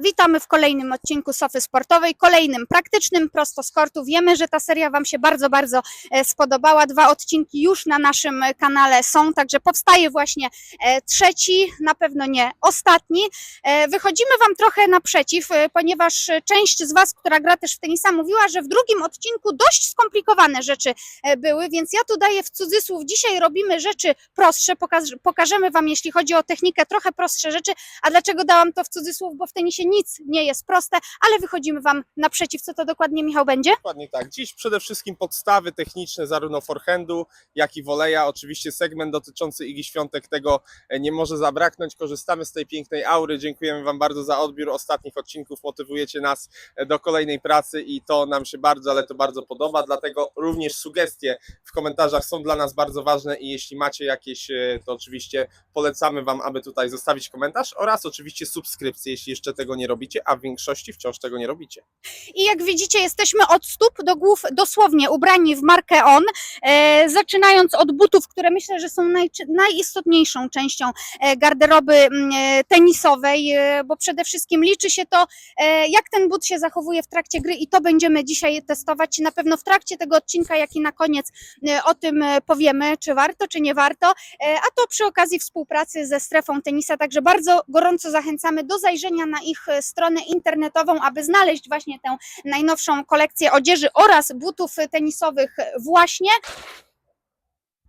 Witamy w kolejnym odcinku Sofy Sportowej, kolejnym praktycznym prosto z kortu. Wiemy, że ta seria Wam się bardzo, bardzo e, spodobała. Dwa odcinki już na naszym kanale są, także powstaje właśnie e, trzeci, na pewno nie ostatni. E, Wychodzimy Wam trochę naprzeciw, ponieważ część z Was, która gra też w tenisa, mówiła, że w drugim odcinku dość skomplikowane rzeczy były, więc ja tu daję w cudzysłów. Dzisiaj robimy rzeczy prostsze, pokaż, pokażemy Wam, jeśli chodzi o technikę, trochę prostsze rzeczy. A dlaczego dałam to w cudzysłów? Bo w tenisie nic nie jest proste, ale wychodzimy Wam naprzeciw. Co to dokładnie, Michał, będzie? Dokładnie tak. Dziś przede wszystkim podstawy techniczne zarówno forehandu, jak i voleja. Oczywiście segment dotyczący Igi Świątek tego e, nie może zabraknąć. Korzystamy z tej pięknej aury. Dziękujemy Wam bardzo za odbiór ostatnich odcinków. Motywujecie nas e, do kolejnej pracy i to nam się bardzo, ale to bardzo podoba. Dlatego również sugestie w komentarzach są dla nas bardzo ważne i jeśli macie jakieś, e, to oczywiście polecamy Wam, aby tutaj zostawić komentarz oraz oczywiście subskrypcję, jeśli jeszcze tego nie robicie, a w większości wciąż tego nie robicie. I jak widzicie, jesteśmy od stóp do głów dosłownie ubrani w markę On, e, zaczynając od butów, które myślę, że są naj, najistotniejszą częścią e, garderoby mm, e, tenisowej, e, bo przede wszystkim liczy się to, e, jak ten but się zachowuje w trakcie gry i to będziemy dzisiaj testować. Na pewno w trakcie tego odcinka, jak i na koniec e, o tym e, powiemy, czy warto, czy nie warto, e, a to przy okazji współpracy ze strefą tenisa, także bardzo gorąco zachęcamy do zajrzenia na ich stronę internetową, aby znaleźć właśnie tę najnowszą kolekcję odzieży oraz butów tenisowych właśnie.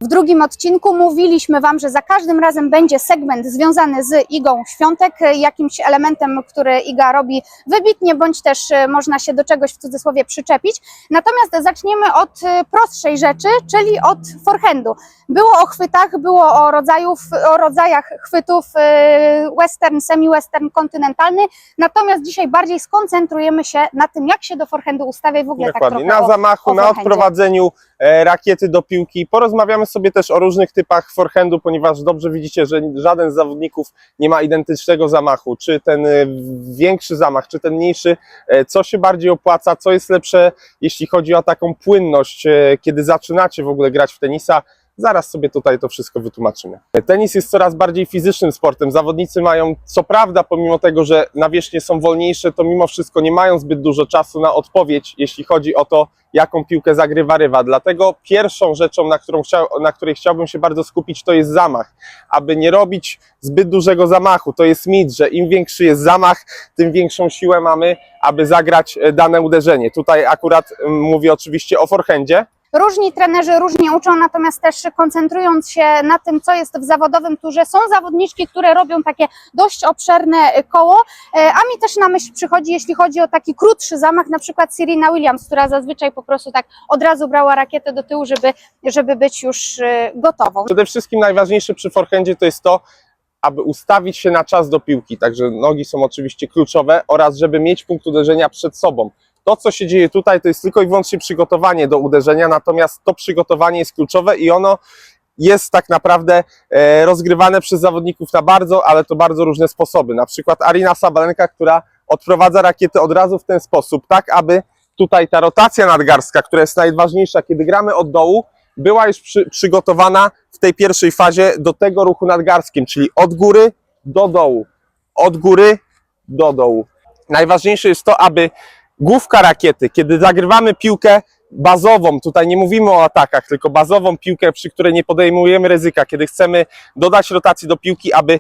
W drugim odcinku mówiliśmy Wam, że za każdym razem będzie segment związany z Igą Świątek, jakimś elementem, który Iga robi wybitnie, bądź też e, można się do czegoś w cudzysłowie przyczepić. Natomiast zaczniemy od e, prostszej rzeczy, czyli od forehandu. Było o chwytach, było o, rodzajów, o rodzajach chwytów western, semi-western, kontynentalny, natomiast dzisiaj bardziej skoncentrujemy się na tym, jak się do forehandu ustawia i w ogóle Dokładnie. tak trochę na zamachu, na odprowadzeniu rakiety do piłki. Porozmawiamy sobie też o różnych typach forehandu, ponieważ dobrze widzicie, że żaden z zawodników nie ma identycznego zamachu. Czy ten e, większy zamach, czy ten mniejszy, e, co się bardziej opłaca, co jest lepsze, jeśli chodzi o taką płynność, e, kiedy zaczynacie w ogóle grać w tenisa. Zaraz sobie tutaj to wszystko wytłumaczymy. Tenis jest coraz bardziej fizycznym sportem. Zawodnicy mają, co prawda, pomimo tego, że nawierzchnie są wolniejsze, to mimo wszystko nie mają zbyt dużo czasu na odpowiedź, jeśli chodzi o to, jaką piłkę zagrywa rywal. Dlatego pierwszą rzeczą, na, którą chciał, na której chciałbym się bardzo skupić, to jest zamach. Aby nie robić zbyt dużego zamachu. To jest mit, że im większy jest zamach, tym większą siłę mamy, aby zagrać e, dane uderzenie. Tutaj akurat mówię oczywiście o forehandzie. Różni trenerzy różnie uczą, natomiast też koncentrując się na tym, co jest w zawodowym turze, są zawodniczki, które robią takie dość obszerne koło, e, a mi też na myśl przychodzi, jeśli chodzi o taki krótszy zamach, na przykład Serena Williams, która zazwyczaj po prostu tak od razu brała rakietę do tyłu, żeby, żeby być już e, gotową. Przede wszystkim najważniejsze przy forehandzie to jest to, aby ustawić się na czas do piłki, także nogi są oczywiście kluczowe oraz żeby mieć punkt uderzenia przed sobą. To, co się dzieje tutaj, to jest tylko i wyłącznie przygotowanie do uderzenia, natomiast to przygotowanie jest kluczowe i ono jest tak naprawdę e, rozgrywane przez zawodników na bardzo, ale to bardzo różne sposoby. Na przykład Arina Sabalenka, która odprowadza rakietę od razu w ten sposób, tak aby tutaj ta rotacja nadgarstka, która jest najważniejsza, kiedy gramy od dołu, była już przy, przygotowana w tej pierwszej fazie do tego ruchu nadgarskim, czyli od góry do dołu. Od góry do dołu. Najważniejsze jest to, aby główka rakiety, kiedy zagrywamy piłkę bazową, tutaj nie mówimy o atakach, tylko bazową piłkę, przy której nie podejmujemy ryzyka, kiedy chcemy dodać rotacji do piłki, aby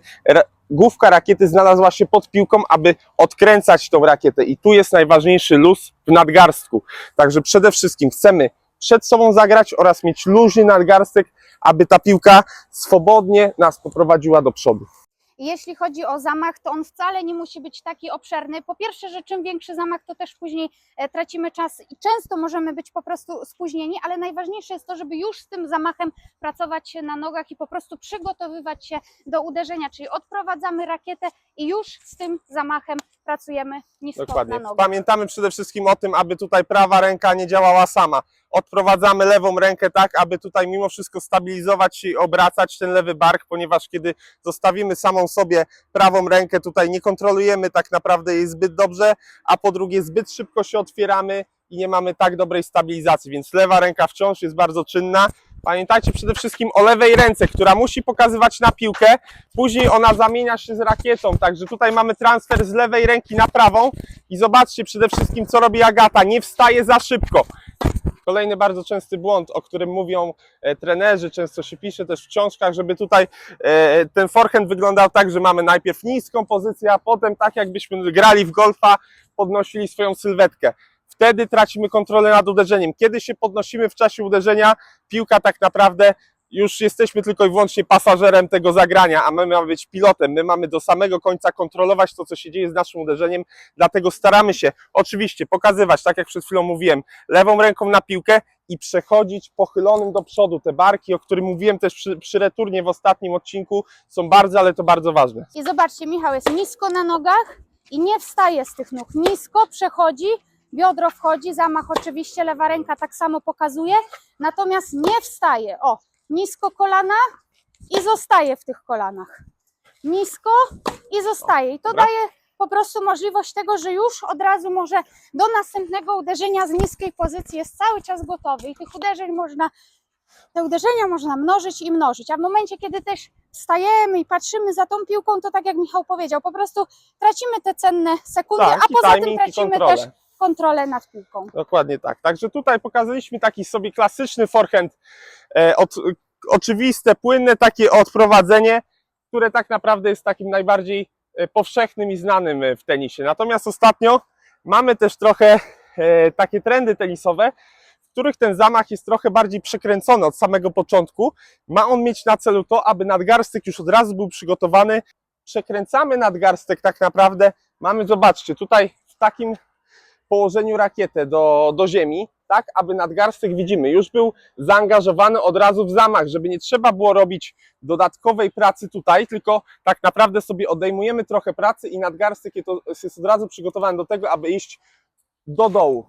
główka rakiety znalazła się pod piłką, aby odkręcać tą rakietę. I tu jest najważniejszy luz w nadgarstku. Także przede wszystkim chcemy przed sobą zagrać oraz mieć luźny nadgarstek, aby ta piłka swobodnie nas poprowadziła do przodu. Jeśli chodzi o zamach, to on wcale nie musi być taki obszerny. Po pierwsze, że czym większy zamach, to też później e, tracimy czas i często możemy być po prostu spóźnieni, ale najważniejsze jest to, żeby już z tym zamachem pracować na nogach i po prostu przygotowywać się do uderzenia, czyli odprowadzamy rakietę i już z tym zamachem pracujemy nisko Dokładnie. na nogach. Pamiętamy przede wszystkim o tym, aby tutaj prawa ręka nie działała sama. Odprowadzamy lewą rękę tak, aby tutaj mimo wszystko stabilizować się i obracać ten lewy bark, ponieważ kiedy zostawimy samą sobie prawą rękę, tutaj nie kontrolujemy tak naprawdę jej zbyt dobrze, a po drugie zbyt szybko się otwieramy i nie mamy tak dobrej stabilizacji, więc lewa ręka wciąż jest bardzo czynna. Pamiętajcie przede wszystkim o lewej ręce, która musi pokazywać na piłkę, później ona zamienia się z rakietą, także tutaj mamy transfer z lewej ręki na prawą. I zobaczcie przede wszystkim co robi Agata, nie wstaje za szybko. Kolejny bardzo częsty błąd, o którym mówią e, trenerzy, często się pisze też w książkach, żeby tutaj e, ten forehand wyglądał tak, że mamy najpierw niską pozycję, a potem tak jakbyśmy grali w golfa, podnosili swoją sylwetkę. Wtedy tracimy kontrolę nad uderzeniem. Kiedy się podnosimy w czasie uderzenia, piłka tak naprawdę już jesteśmy tylko i wyłącznie pasażerem tego zagrania, a my mamy być pilotem. My mamy do samego końca kontrolować to, co się dzieje z naszym uderzeniem, dlatego staramy się oczywiście pokazywać, tak jak przed chwilą mówiłem, lewą ręką na piłkę i przechodzić pochylonym do przodu. Te barki, o których mówiłem też przy, przy returnie w ostatnim odcinku, są bardzo, ale to bardzo ważne. I zobaczcie, Michał jest nisko na nogach i nie wstaje z tych nóg. Nisko przechodzi, biodro wchodzi, zamach oczywiście, lewa ręka tak samo pokazuje, natomiast nie wstaje. O, nisko kolana i zostaje w tych kolanach. Nisko i zostaje. I to Dobra. daje po prostu możliwość tego, że już od razu może do następnego uderzenia z niskiej pozycji jest cały czas gotowy i tych uderzeń można te uderzenia można mnożyć i mnożyć, a w momencie, kiedy też wstajemy i patrzymy za tą piłką, to tak jak Michał powiedział, po prostu tracimy te cenne sekundy, Tak, a poza tym tracimy też kontrolę nad piłką. Dokładnie tak. Także tutaj pokazaliśmy taki sobie klasyczny forehand, e, od, oczywiste, płynne takie odprowadzenie, które tak naprawdę jest takim najbardziej e, powszechnym i znanym e, w tenisie. Natomiast ostatnio mamy też trochę e, takie trendy tenisowe, w których ten zamach jest trochę bardziej przekręcony od samego początku. Ma on mieć na celu to, aby nadgarstek już od razu był przygotowany. Przekręcamy nadgarstek tak naprawdę. Mamy, zobaczcie, tutaj w takim położeniu rakietę do, do ziemi, tak, aby nadgarstek, widzimy, już był zaangażowany od razu w zamach, żeby nie trzeba było robić dodatkowej pracy tutaj, tylko tak naprawdę sobie odejmujemy trochę pracy i nadgarstek jest, od razu przygotowany do tego, aby iść do dołu.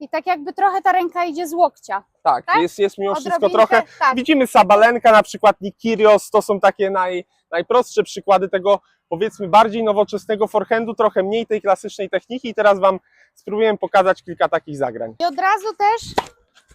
I tak jakby trochę ta ręka idzie z łokcia. Tak, Tak? jest, jest mimo wszystko Odrobinkę, trochę. tak. Widzimy Sabalenka, na przykład Nikirios, to są takie naj, najprostsze przykłady tego, powiedzmy, bardziej nowoczesnego forehandu, trochę mniej tej klasycznej techniki i teraz Wam spróbuję pokazać kilka takich zagrań. I od razu też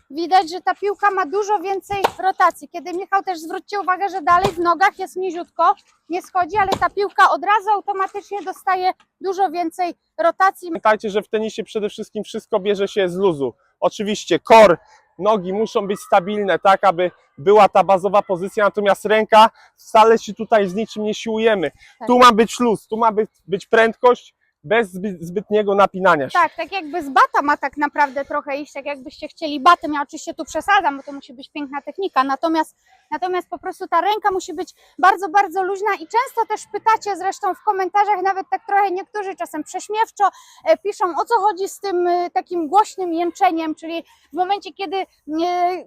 widać, że ta piłka ma dużo więcej rotacji. Kiedy Michał też zwróćcie uwagę, że dalej w nogach jest niziutko, nie schodzi, ale ta piłka od razu automatycznie dostaje dużo więcej rotacji. Pamiętajcie, że w tenisie przede wszystkim wszystko bierze się z luzu. Oczywiście kor, nogi muszą być stabilne, tak aby była ta bazowa pozycja, natomiast ręka wcale się tutaj z niczym nie siłujemy. Tak. Tu ma być luz, tu ma być, być prędkość bez zbyt, zbytniego napinania się. Tak, tak jakby z bata ma tak naprawdę trochę iść, tak jakbyście chcieli batem. Ja oczywiście tu przesadzam, bo to musi być piękna technika. Natomiast, natomiast po prostu ta ręka musi być bardzo, bardzo luźna i często też pytacie zresztą w komentarzach, nawet tak trochę niektórzy czasem prześmiewczo e, piszą, o co chodzi z tym e, takim głośnym jęczeniem, czyli w momencie, kiedy e,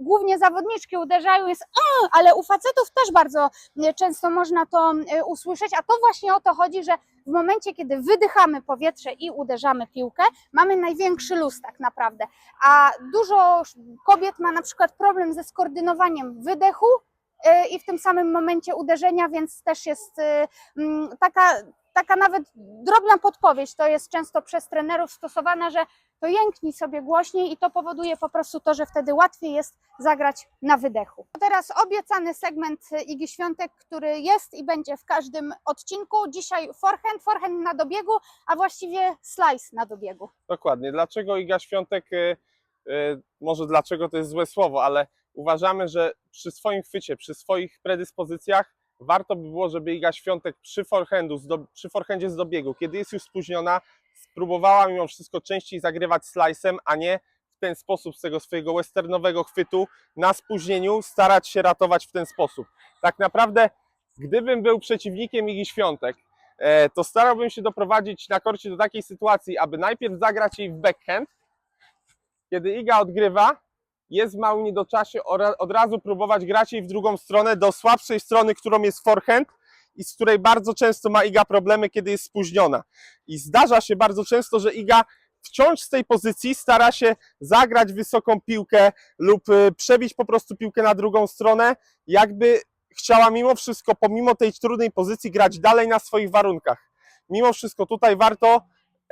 głównie zawodniczki uderzają jest ale u facetów też bardzo często można to usłyszeć, a to właśnie o to chodzi, że w momencie, kiedy wydychamy powietrze i uderzamy piłkę, mamy największy luz tak naprawdę. A dużo kobiet ma na przykład problem ze skoordynowaniem wydechu i w tym samym momencie uderzenia, więc też jest e, mm, taka, taka nawet drobna podpowiedź, to jest często przez trenerów stosowana, że to jęknij sobie głośniej i to powoduje po prostu to, że wtedy łatwiej jest zagrać na wydechu. Teraz obiecany segment Igi Świątek, który jest i będzie w każdym odcinku. Dzisiaj forehand, forehand na dobiegu, a właściwie slice na dobiegu. Dokładnie. Dlaczego Iga Świątek, y, y, może dlaczego to jest złe słowo, ale uważamy, że przy swoim chwycie, przy swoich predyspozycjach warto by było, żeby Iga Świątek przy forehandu, przy forehandzie z dobiegu, kiedy jest już spóźniona, spróbowała mimo wszystko częściej zagrywać slice'em, a nie w ten sposób z tego swojego westernowego chwytu na spóźnieniu starać się ratować w ten sposób. Tak naprawdę, gdybym był przeciwnikiem Igi Świątek, e, to starałbym się doprowadzić na korcie do takiej sytuacji, aby najpierw zagrać jej w backhand, kiedy Iga odgrywa, jest w małym niedoczasie, od razu próbować grać jej w drugą stronę, do słabszej strony, którą jest forehand i z której bardzo często ma Iga problemy, kiedy jest spóźniona. I zdarza się bardzo często, że Iga wciąż z tej pozycji stara się zagrać wysoką piłkę lub y, przebić po prostu piłkę na drugą stronę, jakby chciała mimo wszystko, pomimo tej trudnej pozycji, grać dalej na swoich warunkach. Mimo wszystko tutaj warto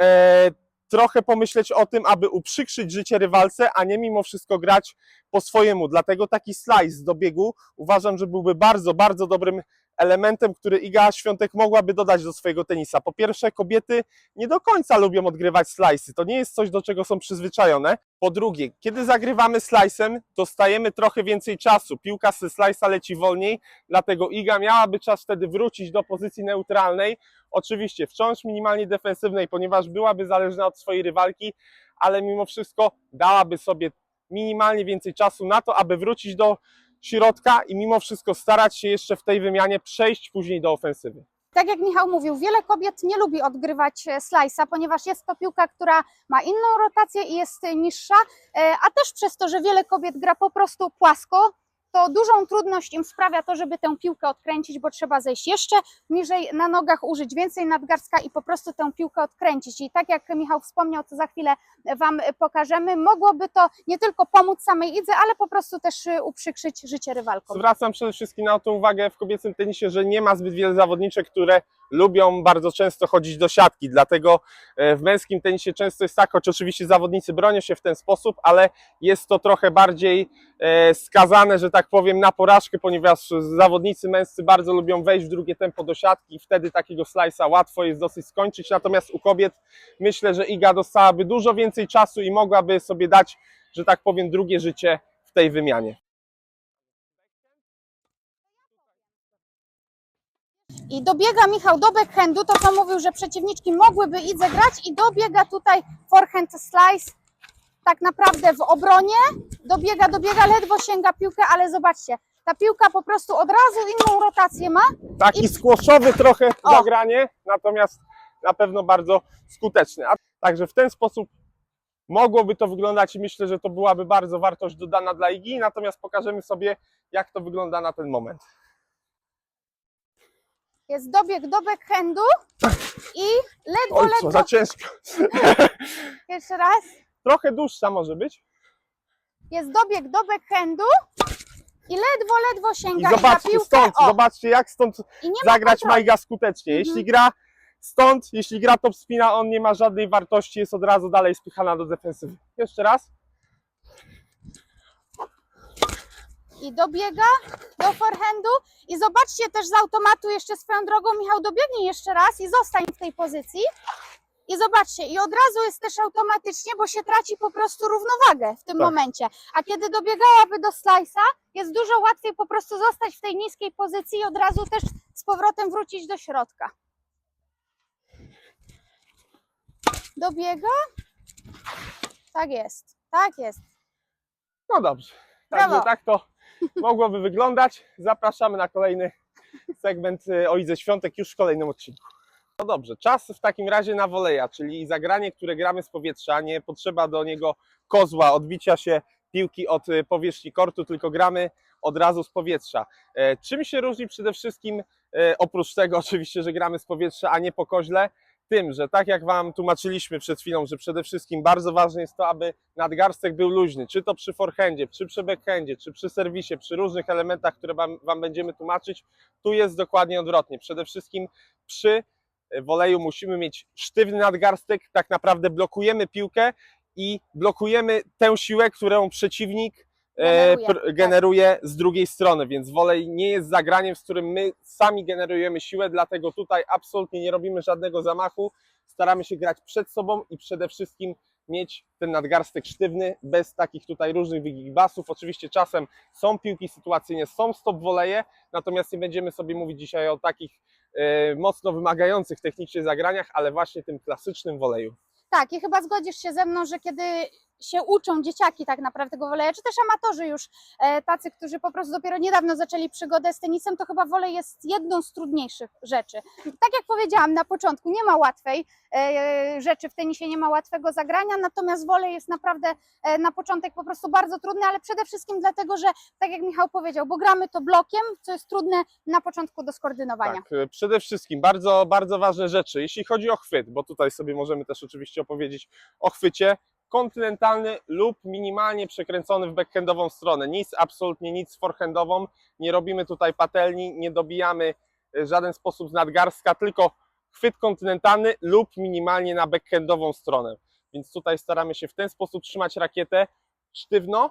e, trochę pomyśleć o tym, aby uprzykrzyć życie rywalce, a nie mimo wszystko grać po swojemu. Dlatego taki slice do biegu uważam, że byłby bardzo, bardzo dobrym elementem, który Iga Świątek mogłaby dodać do swojego tenisa. Po pierwsze, kobiety nie do końca lubią odgrywać slajsy. To nie jest coś, do czego są przyzwyczajone. Po drugie, kiedy zagrywamy slajsem, dostajemy trochę więcej czasu. Piłka ze slajsa leci wolniej, dlatego Iga miałaby czas wtedy wrócić do pozycji neutralnej. Oczywiście wciąż minimalnie defensywnej, ponieważ byłaby zależna od swojej rywalki, ale mimo wszystko dałaby sobie minimalnie więcej czasu na to, aby wrócić do środka i mimo wszystko starać się jeszcze w tej wymianie przejść później do ofensywy. Tak jak Michał mówił, wiele kobiet nie lubi odgrywać e, slajsa, ponieważ jest to piłka, która ma inną rotację i jest niższa, e, a też przez to, że wiele kobiet gra po prostu płasko, to dużą trudność im sprawia to, żeby tę piłkę odkręcić, bo trzeba zejść jeszcze niżej na nogach, użyć więcej nadgarstka i po prostu tę piłkę odkręcić. I tak jak Michał wspomniał, to za chwilę Wam pokażemy, mogłoby to nie tylko pomóc samej Idze, ale po prostu też e, uprzykrzyć życie rywalkom. Zwracam przede wszystkim na to uwagę w kobiecym tenisie, że nie ma zbyt wiele zawodniczek, które lubią bardzo często chodzić do siatki, dlatego e, w męskim tenisie często jest tak, choć oczywiście zawodnicy bronią się w ten sposób, ale jest to trochę bardziej e, skazane, że tak powiem, na porażkę, ponieważ zawodnicy męscy bardzo lubią wejść w drugie tempo do siatki i wtedy takiego slajsa łatwo jest dosyć skończyć, natomiast u kobiet myślę, że Iga dostałaby dużo więcej czasu i mogłaby sobie dać, że tak powiem, drugie życie w tej wymianie. I dobiega Michał do backhandu, to co mówił, że przeciwniczki mogłyby Idze grać i dobiega tutaj forehand slice, tak naprawdę w obronie, dobiega, dobiega, ledwo sięga piłkę, ale zobaczcie, ta piłka po prostu od razu inną rotację ma. Taki I- skłoszowy trochę O. zagranie, natomiast na pewno bardzo skuteczny. A także w ten sposób mogłoby to wyglądać i myślę, że to byłaby bardzo wartość dodana dla Igi, natomiast pokażemy sobie, jak to wygląda na ten moment. Jest dobieg do backhandu i ledwo, Oj, co ledwo, za ciężko. jeszcze raz, Trochę dłuższa może być. jest dobieg do backhandu i ledwo, ledwo I sięga i ta zobaczcie piłka, stąd, o, zobaczcie jak stąd i nie ma zagrać kontroli. Majga skutecznie. Mhm. Jeśli gra stąd, jeśli gra top spina, on nie ma żadnej wartości, jest od razu dalej spychana do defensywy. Jeszcze raz. i dobiega do forehandu i zobaczcie też z automatu jeszcze swoją drogą Michał dobiegnie jeszcze raz i zostań w tej pozycji i zobaczcie i od razu jest też automatycznie, bo się traci po prostu równowagę w tym Tak. momencie, a kiedy dobiegałaby do slice'a jest dużo łatwiej po prostu zostać w tej niskiej pozycji i od razu też z powrotem wrócić do środka. Dobiega? Tak jest, tak jest. No dobrze. Także Brawo. tak to mogłoby wyglądać. Zapraszamy na kolejny segment y, o Idze Świątek już w kolejnym odcinku. No dobrze, czas w takim razie na woleja, czyli zagranie, które gramy z powietrza. Nie potrzeba do niego kozła, odbicia się piłki od y, powierzchni kortu, tylko gramy od razu z powietrza. E, Czym się różni przede wszystkim, e, oprócz tego oczywiście, że gramy z powietrza, a nie po koźle, tym, że tak jak Wam tłumaczyliśmy przed chwilą, że przede wszystkim bardzo ważne jest to, aby nadgarstek był luźny, czy to przy forehandzie, czy przy backhandzie, czy przy serwisie, przy różnych elementach, które Wam, wam będziemy tłumaczyć, tu jest dokładnie odwrotnie. Przede wszystkim przy e, woleju musimy mieć sztywny nadgarstek, tak naprawdę blokujemy piłkę i blokujemy tę siłę, którą przeciwnik Generuje, tak. generuje z drugiej strony, więc wolej nie jest zagraniem, z którym my sami generujemy siłę, dlatego tutaj absolutnie nie robimy żadnego zamachu, staramy się grać przed sobą i przede wszystkim mieć ten nadgarstek sztywny, bez takich tutaj różnych wygibasów. Oczywiście czasem są piłki sytuacyjne, są stop woleje, natomiast nie będziemy sobie mówić dzisiaj o takich e, mocno wymagających technicznie zagraniach, ale właśnie tym klasycznym woleju. Tak, i chyba zgodzisz się ze mną, że kiedy się uczą dzieciaki tak naprawdę tego woleja, czy też amatorzy już e, tacy, którzy po prostu dopiero niedawno zaczęli przygodę z tenisem, to chyba wolej jest jedną z trudniejszych rzeczy. Tak jak powiedziałam na początku, nie ma łatwej e, rzeczy w tenisie, nie ma łatwego zagrania, natomiast wolej jest naprawdę e, na początek po prostu bardzo trudny, ale przede wszystkim dlatego, że tak jak Michał powiedział, bo gramy to blokiem, co jest trudne na początku do skoordynowania. Tak, e, przede wszystkim bardzo, bardzo ważne rzeczy, jeśli chodzi o chwyt, bo tutaj sobie możemy też oczywiście opowiedzieć o chwycie, kontynentalny lub minimalnie przekręcony w backhandową stronę. Nic, absolutnie nic forehandową, nie robimy tutaj patelni, nie dobijamy w żaden sposób z nadgarstka, tylko chwyt kontynentalny lub minimalnie na backhandową stronę. Więc tutaj staramy się w ten sposób trzymać rakietę sztywno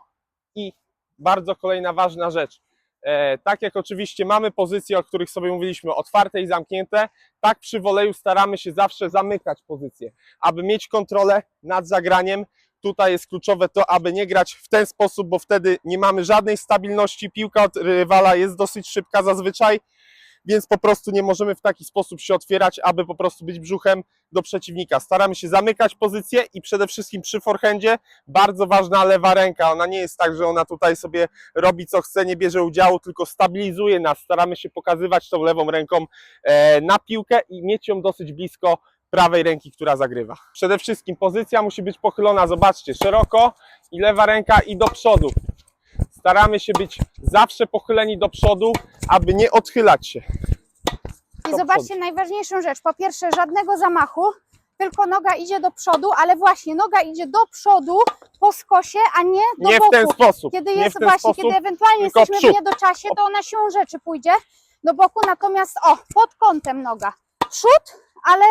i bardzo kolejna ważna rzecz. E, tak jak oczywiście mamy pozycje, o których sobie mówiliśmy, otwarte i zamknięte, tak przy woleju staramy się zawsze zamykać pozycje, aby mieć kontrolę nad zagraniem. Tutaj jest kluczowe to, aby nie grać w ten sposób, bo wtedy nie mamy żadnej stabilności. Piłka od rywala jest dosyć szybka zazwyczaj, więc po prostu nie możemy w taki sposób się otwierać, aby po prostu być brzuchem do przeciwnika. Staramy się zamykać pozycję i przede wszystkim przy forehandzie bardzo ważna lewa ręka. Ona nie jest tak, że ona tutaj sobie robi co chce, nie bierze udziału, tylko stabilizuje nas. Staramy się pokazywać tą lewą ręką e, na piłkę i mieć ją dosyć blisko prawej ręki, która zagrywa. Przede wszystkim pozycja musi być pochylona, zobaczcie, szeroko i lewa ręka i do przodu. Staramy się być zawsze pochyleni do przodu, aby nie odchylać się. I zobaczcie przodu. najważniejszą rzecz. Po pierwsze, żadnego zamachu, tylko noga idzie do przodu, ale właśnie noga idzie do przodu po skosie, a nie do Nie w boku. ten sposób. Kiedy nie jest w ten właśnie, sposób. kiedy ewentualnie jesteśmy przód. w niedoczasie, to ona siłą rzeczy pójdzie do boku, natomiast o, pod kątem noga. Przód, ale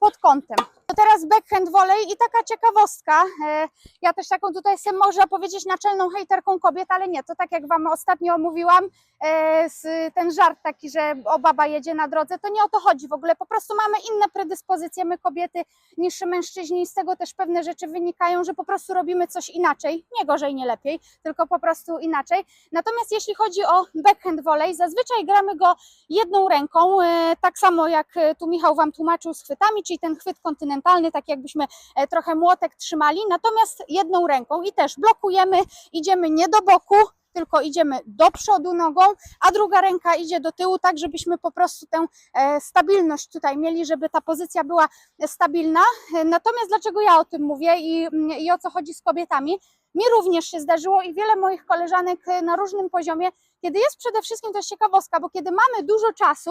pod kątem. Teraz backhand volley i taka ciekawostka. E, ja też taką tutaj jestem, można powiedzieć, naczelną hejterką kobiet, ale nie, to tak jak Wam ostatnio mówiłam, e, ten żart taki, że o baba jedzie na drodze, to nie o to chodzi w ogóle. Po prostu mamy inne predyspozycje, my kobiety, niż mężczyźni i z tego też pewne rzeczy wynikają, że po prostu robimy coś inaczej, nie gorzej, nie lepiej, tylko po prostu inaczej. Natomiast jeśli chodzi o backhand volley, zazwyczaj gramy go jedną ręką, e, tak samo jak tu Michał Wam tłumaczył z chwytami, czyli ten chwyt kontynentalny, tak jakbyśmy e, trochę młotek trzymali, natomiast jedną ręką i też blokujemy, idziemy nie do boku, tylko idziemy do przodu nogą, a druga ręka idzie do tyłu, tak żebyśmy po prostu tę e, stabilność tutaj mieli, żeby ta pozycja była stabilna. E, Natomiast dlaczego ja o tym mówię i, i o co chodzi z kobietami? Mi również się zdarzyło i wiele moich koleżanek na różnym poziomie, kiedy jest przede wszystkim, jest ciekawostka, bo kiedy mamy dużo czasu,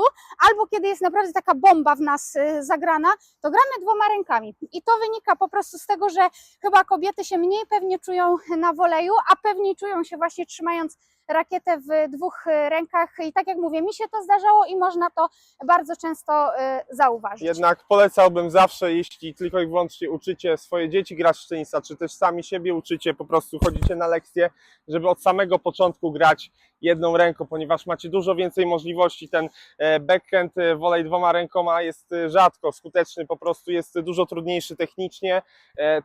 albo kiedy jest naprawdę taka bomba w nas e, zagrana, to gramy dwoma rękami. I to wynika po prostu z tego, że chyba kobiety się mniej pewnie czują na woleju, a pewniej czują się właśnie trzymając rakietę w dwóch e, rękach. I tak jak mówię, mi się to zdarzało i można to bardzo często e, zauważyć. Jednak polecałbym zawsze, jeśli tylko i wyłącznie uczycie swoje dzieci grać w tenisa, czy też sami siebie uczycie, po prostu chodzicie na lekcje, żeby od samego początku grać jedną ręką, ponieważ macie dużo więcej możliwości. Ten e, backhand volej dwoma rękoma jest rzadko skuteczny, po prostu jest dużo trudniejszy technicznie,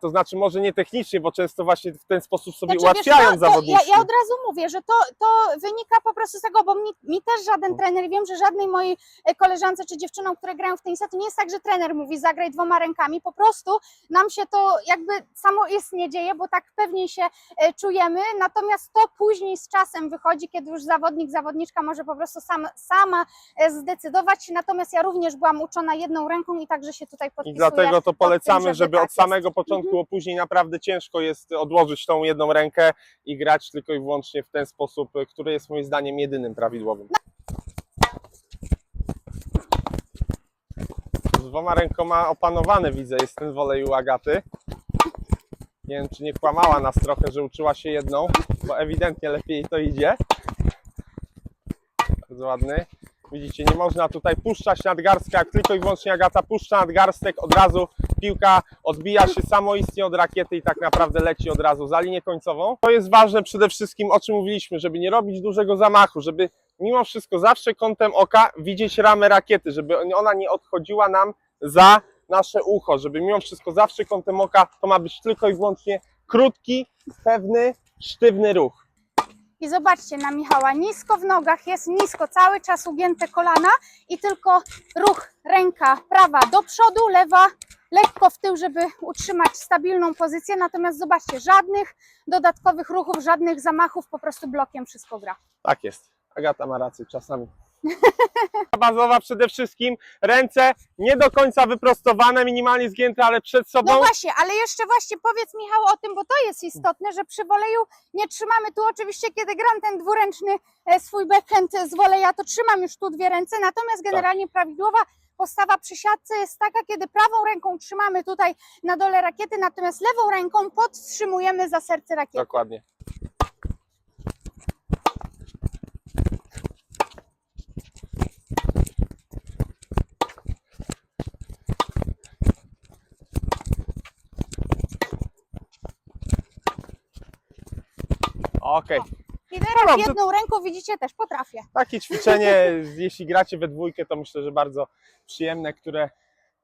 to znaczy może nie technicznie, bo często właśnie w ten sposób sobie Znaczy, ułatwiają zawodnicy. Ja, ja od razu mówię, że to, to wynika po prostu z tego, bo mi, mi też żaden trener, i wiem, że żadnej mojej e, koleżance czy dziewczynom, które grają w tenisa, to nie jest tak, że trener mówi zagraj dwoma rękami, po prostu nam się to jakby samo istnie dzieje, bo tak pewniej się e, czujemy, natomiast to później z czasem wychodzi, kiedy już zawodnik, zawodniczka może po prostu sam, sama e, zdecydować, natomiast ja również byłam uczona jedną ręką i także się tutaj I podpisuję. dlatego to polecamy, tym, żeby tak od samego początku, bo później naprawdę ciężko jest odłożyć tą jedną rękę i grać tylko i wyłącznie w ten sposób, który jest moim zdaniem jedynym prawidłowym. Z dwoma rękoma opanowany widzę jest ten wolej u Agaty. Nie wiem, czy nie kłamała nas trochę, że uczyła się jedną, bo ewidentnie lepiej to idzie. Bardzo ładny. Widzicie, nie można tutaj puszczać nadgarstka, jak tylko i wyłącznie Agata puszcza nadgarstek, od razu piłka odbija się samoistnie od rakiety i tak naprawdę leci od razu za linię końcową. To jest ważne przede wszystkim, o czym mówiliśmy, żeby nie robić dużego zamachu, żeby mimo wszystko zawsze kątem oka widzieć ramę rakiety, żeby ona nie odchodziła nam za nasze ucho, żeby mimo wszystko zawsze kątem oka to ma być tylko i wyłącznie krótki, pewny, sztywny ruch. I zobaczcie na Michała, nisko w nogach jest, nisko, cały czas ugięte kolana i tylko ruch, ręka prawa do przodu, lewa lekko w tył, żeby utrzymać stabilną pozycję. Natomiast zobaczcie, żadnych dodatkowych ruchów, żadnych zamachów, po prostu blokiem wszystko gra. Tak jest. Agata ma rację czasami. Bazowa przede wszystkim, ręce nie do końca wyprostowane, minimalnie zgięte, ale przed sobą. No właśnie, ale jeszcze właśnie powiedz Michał o tym, bo to jest istotne, że przy woleju nie trzymamy tu oczywiście, kiedy gram ten dwuręczny e, swój backhand z woleja, to trzymam już tu dwie ręce, natomiast generalnie prawidłowa postawa przy siatce jest taka, kiedy prawą ręką trzymamy tutaj na dole rakiety, natomiast lewą ręką podtrzymujemy za serce rakiety. Dokładnie. Okej. I teraz No dobrze. jedną ręką widzicie też potrafię. Takie ćwiczenie, jeśli gracie we dwójkę, to myślę, że bardzo przyjemne, które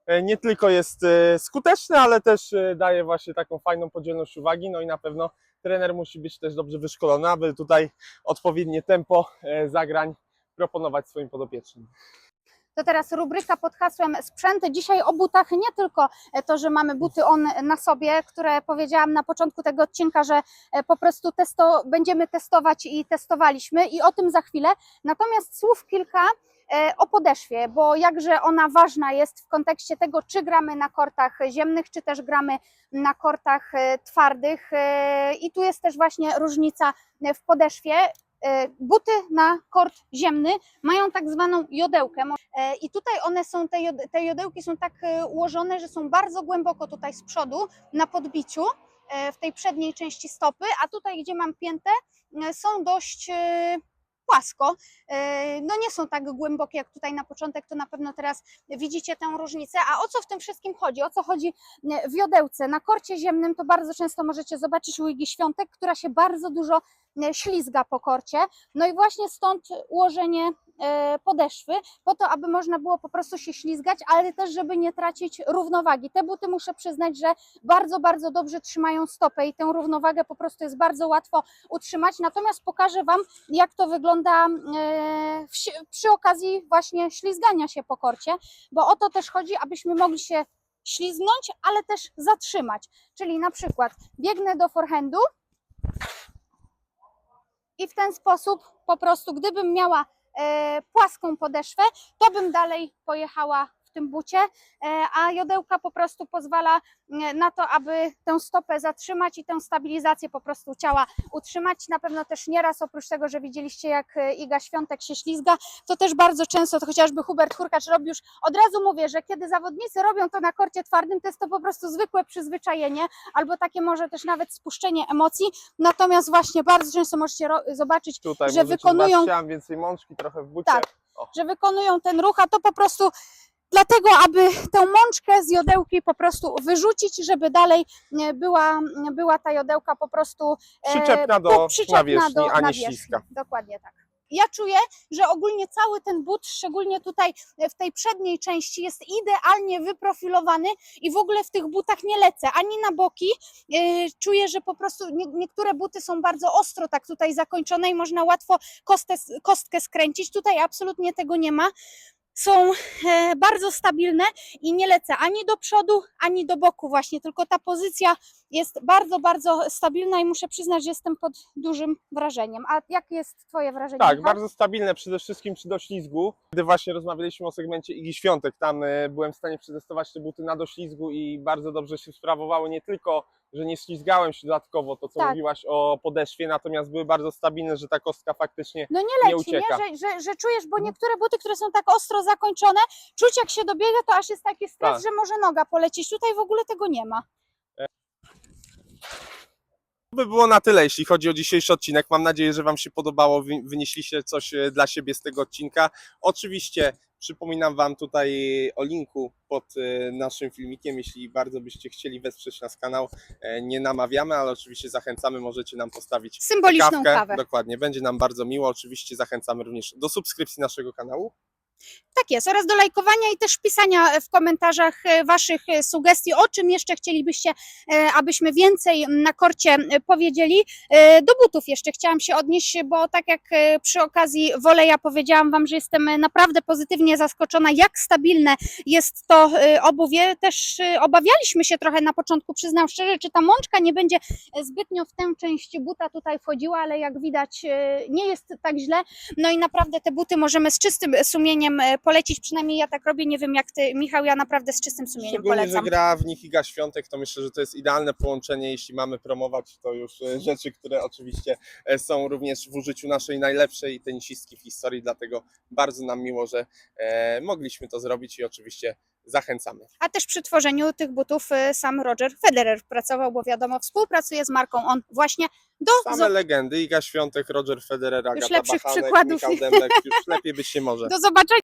e, nie tylko jest e, skuteczne, ale też e, daje właśnie taką fajną podzielność uwagi. No i na pewno trener musi być też dobrze wyszkolony, aby tutaj odpowiednie tempo e, zagrań proponować swoim podopiecznym. To teraz rubryka pod hasłem sprzęty. Dzisiaj o butach nie tylko to, że mamy buty on na sobie, które powiedziałam na początku tego odcinka, że e, po prostu testo, będziemy testować i testowaliśmy i o tym za chwilę. Natomiast słów kilka e, o podeszwie, bo jakże ona ważna jest w kontekście tego, czy gramy na kortach ziemnych, czy też gramy na kortach e, twardych. I tu jest też właśnie różnica w podeszwie. E, Buty na kort ziemny mają tak zwaną jodełkę. E, I tutaj one są, te, jod- te jodełki są tak e, ułożone, że są bardzo głęboko tutaj z przodu na podbiciu w tej przedniej części stopy, a tutaj, gdzie mam piętę, są dość płasko. No nie są tak głębokie jak tutaj na początek, to na pewno teraz widzicie tę różnicę. A o co w tym wszystkim chodzi? O co chodzi w jodełce? Na korcie ziemnym to bardzo często możecie zobaczyć u Igi Świątek, która się bardzo dużo ślizga po korcie. No i właśnie stąd ułożenie e, podeszwy, po to, aby można było po prostu się ślizgać, ale też, żeby nie tracić równowagi. Te buty muszę przyznać, że bardzo, bardzo dobrze trzymają stopę i tę równowagę po prostu jest bardzo łatwo utrzymać. Natomiast pokażę Wam, jak to wygląda e, przy okazji właśnie ślizgania się po korcie, bo o to też chodzi, abyśmy mogli się ślizgnąć, ale też zatrzymać. Czyli na przykład biegnę do forehandu i w ten sposób po prostu, gdybym miała e, płaską podeszwę, to bym dalej pojechała tym bucie, e, a jodełka po prostu pozwala e, na to, aby tę stopę zatrzymać i tę stabilizację po prostu ciała utrzymać. Na pewno też nieraz, oprócz tego, że widzieliście jak e, Iga Świątek się ślizga, to też bardzo często, to chociażby Hubert Hurkacz robi już, od razu mówię, że kiedy zawodnicy robią to na korcie twardym, to jest to po prostu zwykłe przyzwyczajenie, albo takie może też nawet spuszczenie emocji, natomiast właśnie bardzo często możecie zobaczyć Tutaj Że wykonują- mam więcej mączki trochę w bucie. Tak. O. że wykonują ten ruch, a to po prostu dlatego, aby tę mączkę z jodełki po prostu wyrzucić, żeby dalej e, była, była ta jodełka po prostu e, Przyczepna do przyczepna nawierzchni, a nie nawierzchni. śliska. Dokładnie tak. Ja czuję, że ogólnie cały ten but, szczególnie tutaj e, w tej przedniej części, jest idealnie wyprofilowany i w ogóle w tych butach nie lecę ani na boki. E, Czuję, że po prostu nie, niektóre buty są bardzo ostro tak tutaj zakończone i można łatwo kostę, kostkę skręcić. Tutaj absolutnie tego nie ma. Są e, bardzo stabilne i nie lecę ani do przodu, ani do boku właśnie, tylko ta pozycja jest bardzo, bardzo stabilna i muszę przyznać, że jestem pod dużym wrażeniem. A jakie jest Twoje wrażenie? Tak, Michał? bardzo stabilne przede wszystkim przy doślizgu. Gdy właśnie rozmawialiśmy o segmencie Igi Świątek, tam e, byłem w stanie przetestować te buty na doślizgu i bardzo dobrze się sprawowały. Nie tylko, że nie ślizgałem się dodatkowo, to co Tak. mówiłaś o podeszwie, natomiast były bardzo stabilne, że ta kostka faktycznie No nie leci, nie, ucieka. Że, że, że czujesz, bo Mhm. niektóre buty, które są tak ostro zakończone, czuć jak się dobiega, to aż jest taki stres, Tak. że może noga polecieć. Tutaj w ogóle tego nie ma. To by było na tyle, jeśli chodzi o dzisiejszy odcinek. Mam nadzieję, że Wam się podobało, wy- wynieśliście coś e, dla siebie z tego odcinka. Oczywiście przypominam Wam tutaj o linku pod e, naszym filmikiem, jeśli bardzo byście chcieli wesprzeć nasz kanał. E, Nie namawiamy, ale oczywiście zachęcamy, możecie nam postawić Symboliczną kawkę. kawę. Dokładnie, będzie nam bardzo miło. Oczywiście zachęcamy również do subskrypcji naszego kanału. Tak jest, oraz do lajkowania i też pisania w komentarzach e, Waszych e, sugestii, o czym jeszcze chcielibyście, e, abyśmy więcej na korcie powiedzieli. Do butów jeszcze chciałam się odnieść, bo tak jak przy okazji woleja powiedziałam Wam, że jestem naprawdę pozytywnie zaskoczona, jak stabilne jest to obuwie. Też obawialiśmy się trochę na początku, przyznam szczerze, czy ta mączka nie będzie zbytnio w tę część buta tutaj wchodziła, ale jak widać nie jest tak źle. No i naprawdę te buty możemy z czystym sumieniem e, polecić, przynajmniej ja tak robię, nie wiem jak ty Michał, ja naprawdę z czystym sumieniem Szczególnie, że polecam. gra w nich Iga Świątek, to myślę, że to jest idealne połączenie, jeśli mamy promować to już e, rzeczy, które oczywiście e, są również w użyciu naszej najlepszej tenisistki w historii, dlatego bardzo nam miło, że mogliśmy to zrobić i oczywiście zachęcamy. A też przy tworzeniu tych butów e, sam Roger Federer pracował, bo wiadomo, współpracuje z marką on właśnie do Same legendy, Iga Świątek, Roger Federer, Agata lepszych Bachanek, przykładów. Michał Dębek, już lepiej być nie może. Do zobaczenia.